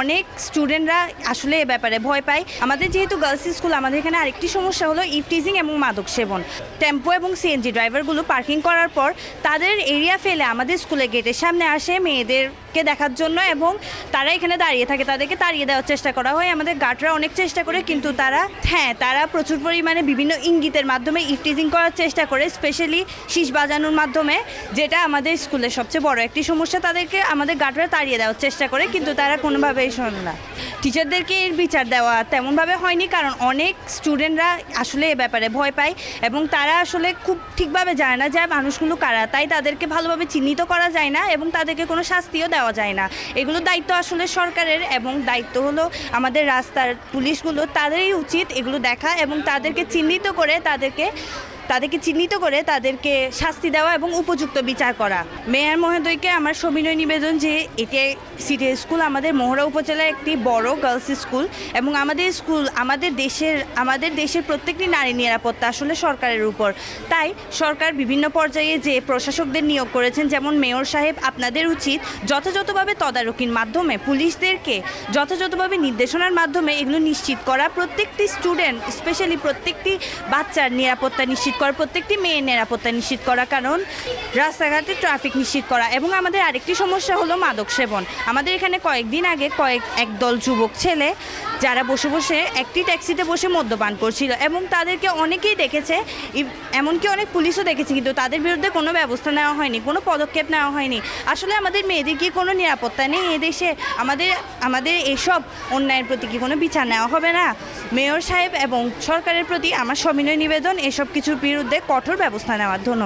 অনেক স্টুডেন্টরা আসলে এ ব্যাপারে ভয় পায়। আমাদের যেহেতু গার্লস স্কুল আমাদের এখানে আরেকটি সমস্যা হলো ইফটিজিং এবং মাদক সেবন। টেম্পো এবং সিএনজি ড্রাইভারগুলো পার্কিং করার পর তাদের এরিয়া ফেলে আমাদের স্কুলের গেটের সামনে আসে মেয়েদেরকে দেখার জন্য এবং তারা এখানে দাঁড়িয়ে থাকে। তাদেরকে তাড়িয়ে দেওয়ার চেষ্টা করা হয়। আমাদের গার্ডরা অনেক চেষ্টা করে কিন্তু তারা হ্যাঁ তারা প্রচুর পরিমাণে বিভিন্ন ইঙ্গিতের মাধ্যমে ইফটিজিং করার চেষ্টা করে স্পেশালি শীষ বাজানোর মাধ্যমে, যেটা আমাদের স্কুলের সবচেয়ে বড় একটি সমস্যা। তাদেরকে আমাদের গার্ডরা তাড়িয়ে দেওয়ার চেষ্টা করে, কিন্তু তারা কোনোভাবেই শোনে না। টিচারদেরকে এর বিচার দেওয়া তেমনভাবে হয়নি কারণ অনেক স্টুডেন্টরা আসলে এ ব্যাপারে ভয় পায় এবং তারা আসলে খুব ঠিকভাবে জানে না যে মানুষগুলো কারা, তাই তাদেরকে ভালোভাবে চিহ্নিত করা যায় না এবং তাদেরকে কোনো শাস্তিও দেওয়া যায় না। এগুলো দায়িত্ব আসলে সরকারের এবং দায়িত্ব হলো আমাদের রাস্তার পুলিশগুলো, তাদেরই উচিত এগুলো দেখা এবং তাদেরকে চিহ্নিত করে তাদেরকে তাদেরকে চিহ্নিত করে তাদেরকে শাস্তি দেওয়া এবং উপযুক্ত বিচার করা। মেয়র মহোদয়কে আমার সবিনয় নিবেদন যে, এটি সিটি স্কুল, আমাদের মহড়া উপজেলার একটি বড় গার্লস স্কুল এবং আমাদের স্কুল আমাদের দেশের আমাদের দেশের প্রত্যেকটি নারী নিরাপত্তা আসলে সরকারের উপর। তাই সরকার বিভিন্ন পর্যায়ে যে প্রশাসকদের নিয়োগ করেছেন, যেমন মেয়র সাহেব, আপনাদের উচিত যথাযথভাবে তদারকির মাধ্যমে পুলিশদেরকে যথাযথভাবে নির্দেশনার মাধ্যমে এগুলো নিশ্চিত করা। প্রত্যেকটি স্টুডেন্ট স্পেশালি প্রত্যেকটি বাচ্চার নিরাপত্তা নিশ্চিত করা প্রত্যেকটি মেয়ের নিরাপত্তা নিশ্চিত করা কারণ রাস্তাঘাটে ট্রাফিক নিশ্চিত করা। এবং আমাদের আরেকটি সমস্যা হলো মাদক সেবন। আমাদের এখানে কয়েকদিন আগে কয়েক, একদল যুবক ছেলে যারা বসে বসে একটি ট্যাক্সিতে বসে মদ্যপান করছিল এবং তাদেরকে অনেকেই দেখেছে এমনকি অনেক পুলিশও দেখেছে, কিন্তু তাদের বিরুদ্ধে কোনো ব্যবস্থা নেওয়া হয়নি, কোনো পদক্ষেপ নেওয়া হয়নি। আসলে আমাদের মেয়েদের কি কোনো নিরাপত্তা নেই এদেশে? আমাদের আমাদের এসব অন্যায়ের প্রতি কি কোনো বিচার নেওয়া হবে না? মেয়র সাহেব এবং সরকারের প্রতি আমার সবিনয় নিবেদন, এসব কিছুর বিরুদ্ধে কঠোর ব্যবস্থা নেওয়ার ধন্যবাদ।